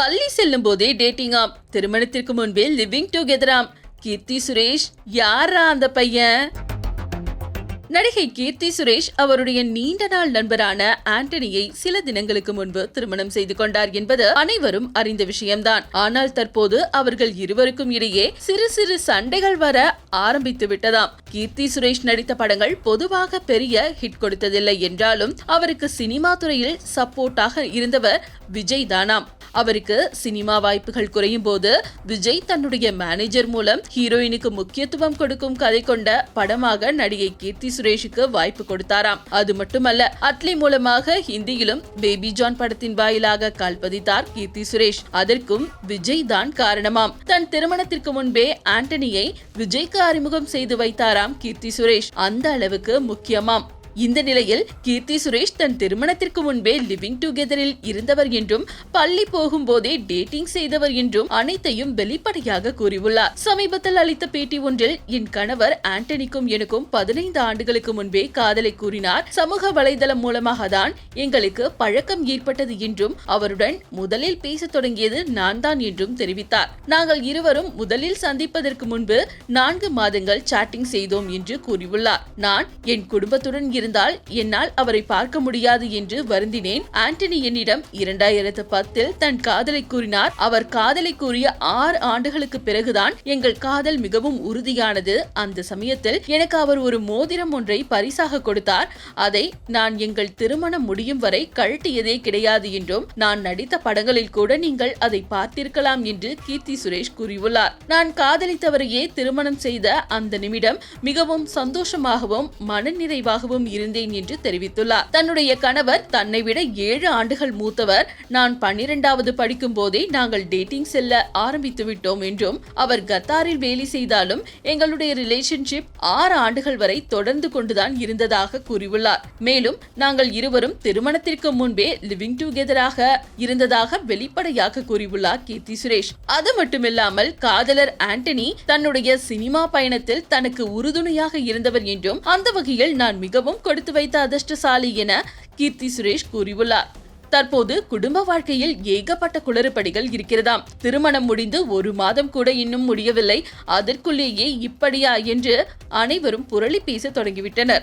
பள்ளி செல்லும் போதே டேட்டிங்காம் திருமணத்திற்கு முன்பே லிவிங் டுகெதராம் கீர்த்தி சுரேஷ் யாரா அந்த பையன்? நடிகை கீர்த்தி சுரேஷ் அவருடைய நீண்ட நாள் நண்பரான ஆண்டனியை சில தினங்களுக்கு முன்பு திருமணம் செய்து கொண்டார் என்பது அனைவரும் அறிந்த விஷயம்தான். ஆனால் தற்போது அவர்கள் இருவருக்கும் இடையே சிறு சிறு சண்டைகள் வர ஆரம்பித்து விட்டதாம். கீர்த்தி சுரேஷ் நடித்த படங்கள் பொதுவாக பெரிய ஹிட் கொடுத்ததில்லை என்றாலும் அவருக்கு சினிமா துறையில் சப்போர்ட்டாக இருந்தவர் விஜய் தானாம். அவருக்கு சினிமா வாய்ப்புகள் குறையும் போது விஜய் தன்னுடைய மேனேஜர் மூலம் ஹீரோயினுக்கு முக்கியத்துவம் கொடுக்கும் கதை கொண்ட படமாக நடிகை கீர்த்தி சுரேஷுக்கு வாய்ப்பு கொடுத்தாராம். அது மட்டுமல்ல அட்லி மூலமாக ஹிந்தியிலும் பேபி ஜான் படத்தின் வாயிலாக கால் பதித்தார் கீர்த்தி சுரேஷ். அதற்கும் விஜய் தான் காரணமாம். தன் திருமணத்திற்கு முன்பே ஆண்டனியை விஜய்க்கு அறிமுகம் செய்து வைத்தாராம் கீர்த்தி சுரேஷ். அந்த அளவுக்கு முக்கியமாம். இந்த நிலையில் கீர்த்தி சுரேஷ் தன் திருமணத்திற்கு முன்பே லிவிங் டுகெதரில் இருந்தவர் என்றும் பள்ளி போகும்போதே டேட்டிங் செய்தவர் என்றும் அனைத்தையும் வெளிப்படையாக கூறியுள்ளார். சமீபத்தில் அளித்த பேட்டி ஒன்றில் என் கணவர் ஆண்டனிக்கும் எனக்கும் பதினைந்து ஆண்டுகளுக்கு முன்பே காதலை கூறினார். சமூக வலைதளம் மூலமாக தான் எங்களுக்கு பழக்கம் ஏற்பட்டது என்றும் அவருடன் முதலில் பேச தொடங்கியது நான் தான் என்றும் தெரிவித்தார். நாங்கள் இருவரும் முதலில் சந்திப்பதற்கு முன்பு நான்கு மாதங்கள் சாட்டிங் செய்தோம் என்று கூறியுள்ளார். நான் என் குடும்பத்துடன் இருந்தால் என்னால் அவரை பார்க்க முடியாது என்று வருந்தினேன். ஆண்டனி என்னிடம் இரண்டாயிரத்து பத்தில் தன் காதலை கூறினார். அவர் காதலை கூறிய ஆறு ஆண்டுகளுக்கு பிறகுதான் எங்கள் காதல் மிகவும் உறுதியானது. அந்த சமயத்தில் எனக்கு அவர் ஒரு மோதிரம் ஒன்றை பரிசாக கொடுத்தார். அதை நான் எங்கள் திருமணம் முடியும் வரை கழட்டியதே கிடையாது என்றும் நான் நடித்த படங்களில் கூட நீங்கள் அதை பார்த்திருக்கலாம் என்று கீர்த்தி சுரேஷ் கூறியுள்ளார். நான் காதலித்தவரையே திருமணம் செய்த அந்த நிமிடம் மிகவும் சந்தோஷமாகவும் மனநிறைவாகவும் இருந்தேன் என்று தெரிவித்துள்ளார். தன்னுடைய கணவர் தன்னை விட ஏழு ஆண்டுகள் மூத்தவர். நான் பன்னிரெண்டாவது படிக்கும் போதே நாங்கள் டேட்டிங் செல்ல ஆரம்பித்து விட்டோம் என்றும் அவர் கத்தாரில் வேலை செய்தாலும் எங்களுடைய ரிலேஷன்ஷிப் ஆறு ஆண்டுகள் வரை தொடர்ந்து கொண்டுதான் இருந்ததாக கூறியுள்ளார். மேலும் நாங்கள் இருவரும் திருமணத்திற்கு முன்பே லிவிங் டுகெதராக இருந்ததாக வெளிப்படையாக கூறியுள்ளார் கீர்த்தி சுரேஷ். அது மட்டுமில்லாமல் காதலர் ஆண்டனி தன்னுடைய சினிமா பயணத்தில் தனக்கு உறுதுணையாக இருந்தவர் என்றும் அந்த வகையில் நான் மிகவும் கொடுத்து வைத்த அதிர்ஷ்டசாலி என கீர்த்தி சுரேஷ் கூறியுள்ளார். தற்போது குடும்ப வாழ்க்கையில் ஏகப்பட்ட குளறுபடிகள் இருக்கிறதாம். திருமணம் முடிந்து ஒரு மாதம் கூட இன்னும் முடியவில்லை. அதற்குள்ளேயே இப்படியா என்று அனைவரும் புரளி பேச தொடங்கிவிட்டனர்.